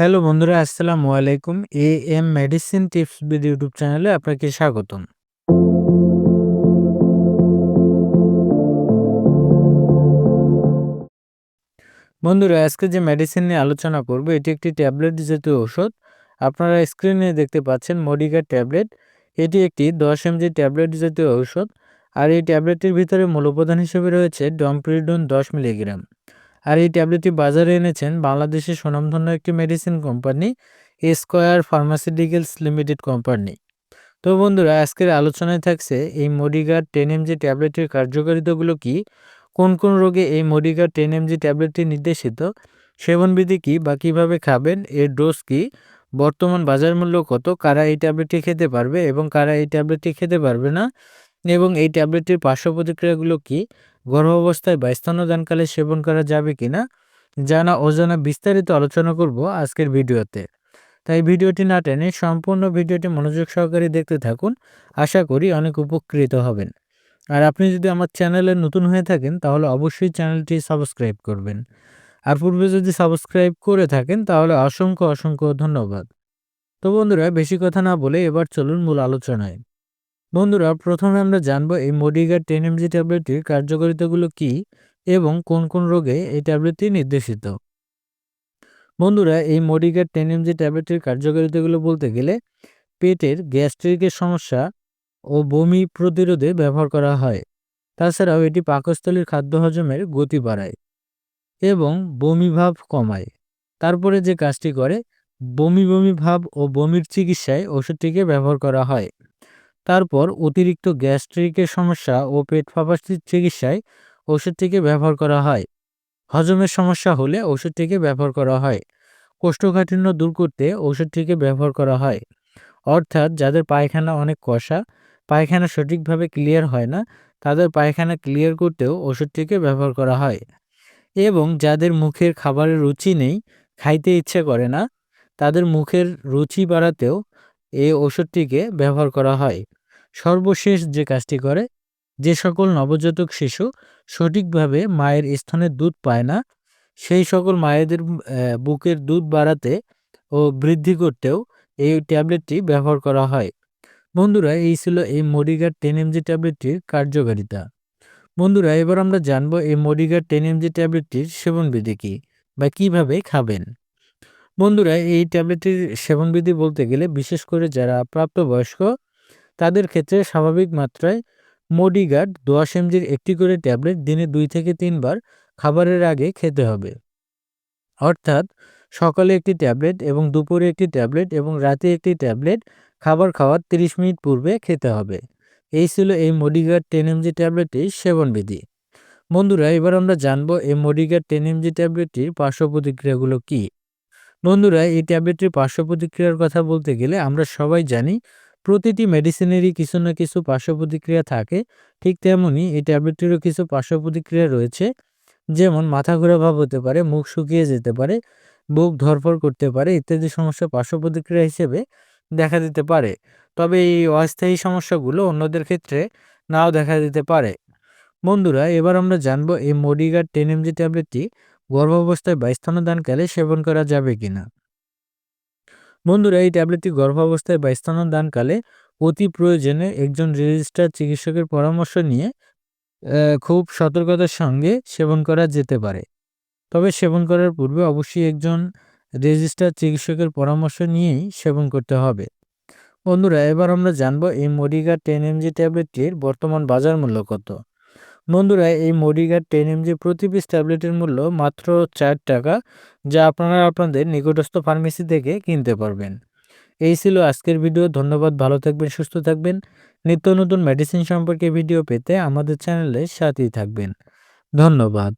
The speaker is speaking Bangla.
হ্যালো বন্ধুরা, আসসালামু আলাইকুম। A M medicine tips with YouTube চ্যানেলে আপনাকে স্বাগতম। বন্ধুরা, আজকে যে মেডিসিন নিয়ে আলোচনা করব, এটি একটি ট্যাবলেট জাতীয় ওষুধ আপনারা স্ক্রিনে দেখতে পাচ্ছেন মডিগার ট্যাবলেট এটি একটি দশ এমজি ট্যাবলেট জাতীয় ঔষধ। আর এই ট্যাবলেটটির ভিতরে মূল উপাদান হিসেবে রয়েছে ডমপ্রিডন দশ মিলিগ্রাম। আর এই ট্যাবলেটটি বাজারে এনেছেন বাংলাদেশের সুনামধন্য একটি medicine company, Square Pharmaceuticals Limited company. তো বন্ধুরা, আজকের আলোচনায় থাকছে এই মডিগার টেন এমজি ট্যাবলেটের কার্যকারিতাগুলো কি, কোন কোন রোগে এই মডিগার টেন এমজি ট্যাবলেটটি নির্দেশিত, সেবনবিধি কি বা কীভাবে খাবেন, এর ডোজ কি, বর্তমান বাজার মূল্য কত, কারা এই ট্যাবলেটটি খেতে পারবে এবং কারা এই ট্যাবলেটটি খেতে পারবে না এবং এই ট্যাবলেটটির পার্শ্ব প্রতিক্রিয়াগুলো কী? গর্ভাবস্থায় বা স্তন্যদানকালে সেবন করা যাবে কিনা জানা অজানা বিস্তারিত আলোচনা করব আজকের ভিডিওতে। তাই ভিডিওটি না টেনে সম্পূর্ণ ভিডিওটি মনোযোগ সহকারে দেখতে থাকুন। আশা করি অনেক উপকৃত হবেন। আর আপনি যদি আমার চ্যানেলে নতুন হয়ে থাকেন, তাহলে অবশ্যই চ্যানেলটি সাবস্ক্রাইব করবেন। আর পূর্বে যদি সাবস্ক্রাইব করে থাকেন, তাহলে অসংখ্য অসংখ্য ধন্যবাদ। তো বন্ধুরা, বেশি কথা না বলে এবার চলুন মূল আলোচনায়। বন্ধুরা, প্রথমে আমরা জানব এই মডিগার টেন এমজি ট্যাবলেটটির কার্যকারিতাগুলো কি এবং কোন কোন রোগে এই ট্যাবলেটটি নির্দেশিত। বন্ধুরা, এই মডিগার টেন এমজি ট্যাবলেটটির কার্যকারিতাগুলো বলতে গেলে পেটের গ্যাস্ট্রিকের সমস্যা ও বমি প্রতিরোধে ব্যবহার করা হয়। তাছাড়াও এটি পাকস্থলীর খাদ্য হজমের গতি বাড়ায় এবং বমি ভাব কমায়। তারপরে যে কাজটি করে, বমি বমি ভাব ও বমির চিকিৎসায় ওষুধটিকে ব্যবহার করা হয়। তারপর অতিরিক্ত গ্যাস্ট্রিকের সমস্যা ও পেট ফাঁপাসির চিকিৎসায় ওষুধটিকে ব্যবহার করা হয়। হজমের সমস্যা হলে ওষুধটিকে ব্যবহার করা হয়। কোষ্ঠকাঠিন্য দূর করতে ওষুধটিকে ব্যবহার করা হয়। অর্থাৎ যাদের পায়খানা অনেক কষা, পায়খানা সঠিকভাবে ক্লিয়ার হয় না, তাদের পায়খানা ক্লিয়ার করতেও ওষুধটিকে ব্যবহার করা হয়। এবং যাদের মুখের খাবারের রুচি নেই, খাইতে ইচ্ছে করে না, তাদের মুখের রুচি বাড়াতেও এই ওষুধটিকে ব্যবহার করা হয়। সর্বশেষ যে কাজটি করে, যে সকল নবজাতক শিশু সঠিকভাবে মায়ের স্থানে দুধ পায় না, সেই সকল মায়েদের বুকের দুধ বাড়াতে ও বৃদ্ধি করতেও এই ট্যাবলেটটি ব্যবহার করা হয়। বন্ধুরা, এই ছিল এই মডিগার টেন এমজি ট্যাবলেটটির কার্যকারিতা। বন্ধুরা, এবার আমরা জানব এই মডিগার টেন এমজি ট্যাবলেটটির সেবনবিধি কী বা কীভাবে খাবেন। বন্ধুরা, এই ট্যাবলেটটির সেবনবিধি বলতে গেলে বিশেষ করে যারা প্রাপ্তবয়স্ক, তাদের ক্ষেত্রে স্বাভাবিক মাত্রায় মডিগার্ড দশ এমজির একটি করে ট্যাবলেট দিনে দুই থেকে তিনবার খাবারের আগে খেতে হবে। অর্থাৎ সকালে একটি ট্যাবলেট এবং দুপুরে একটি ট্যাবলেট এবং রাতে একটি ট্যাবলেট খাবার খাওয়ার 30 মিনিট পূর্বে খেতে হবে। এই ছিল এই মোডিগার্ড টেন এমজি ট্যাবলেটটির সেবনবিধি। বন্ধুরা, এবার আমরা জানব এই মোডিগার্ড টেন এমজি ট্যাবলেটটির পার্শ্ব প্রতিক্রিয়াগুলো কী? বন্ধুরা, এই ট্যাবলেটটির পার্শ্ব প্রতিক্রিয়ার কথা বলতে গেলে আমরা সবাই জানি, প্রতিটি মেডিসিনেরই কিছু না কিছু পার্শ্ব প্রতিক্রিয়া থাকে। ঠিক তেমনই এই ট্যাবলেটটিরও কিছু পার্শ্ব প্রতিক্রিয়া রয়েছে। যেমন মাথা ঘোরা ভাব হতে পারে, মুখ শুকিয়ে যেতে পারে, বুক ধরফর করতে পারে ইত্যাদি সমস্যা পার্শ্ব প্রতিক্রিয়া হিসেবে দেখা দিতে পারে। তবে এই অস্থায়ী সমস্যাগুলো অন্যদের ক্ষেত্রে নাও দেখা দিতে পারে। বন্ধুরা, এবার আমরা জানব এই মডিগার্ড টেন এমজি ট্যাবলেটটি গর্ভাবস্থায় বা স্তনদানকালে সেবন করা যাবে কিনা? বন্ধুরা, এই ট্যাবলেটটি গর্ভাবস্থায় বা স্তনদানকালে অতি প্রয়োজনে একজন রেজিস্টার চিকিৎসকের পরামর্শ নিয়ে খুব সতর্কতার সঙ্গে সেবন করা যেতে পারে। তবে সেবন করার পূর্বে অবশ্যই একজন রেজিস্টার চিকিৎসকের পরামর্শ নিয়েই সেবন করতে হবে। বন্ধুরা, এবার আমরা জানব এই মডিগা টেন এমজি ট্যাবলেটটির বর্তমান বাজার মূল্য কত? বন্ধুরা, এই মডিগার টেন এমজি প্রতি পিস ট্যাবলেটের মূল্য মাত্র চার টাকা, যা আপনারা আপনাদের নিকটস্থ ফার্মেসি থেকে কিনতে পারবেন। এই ছিল আজকের ভিডিও, ধন্যবাদ, ভালো থাকবেন, সুস্থ থাকবেন। নিত্য নতুন মেডিসিন সম্পর্কে ভিডিও পেতে আমাদের চ্যানেলের সাথেই থাকবেন। ধন্যবাদ।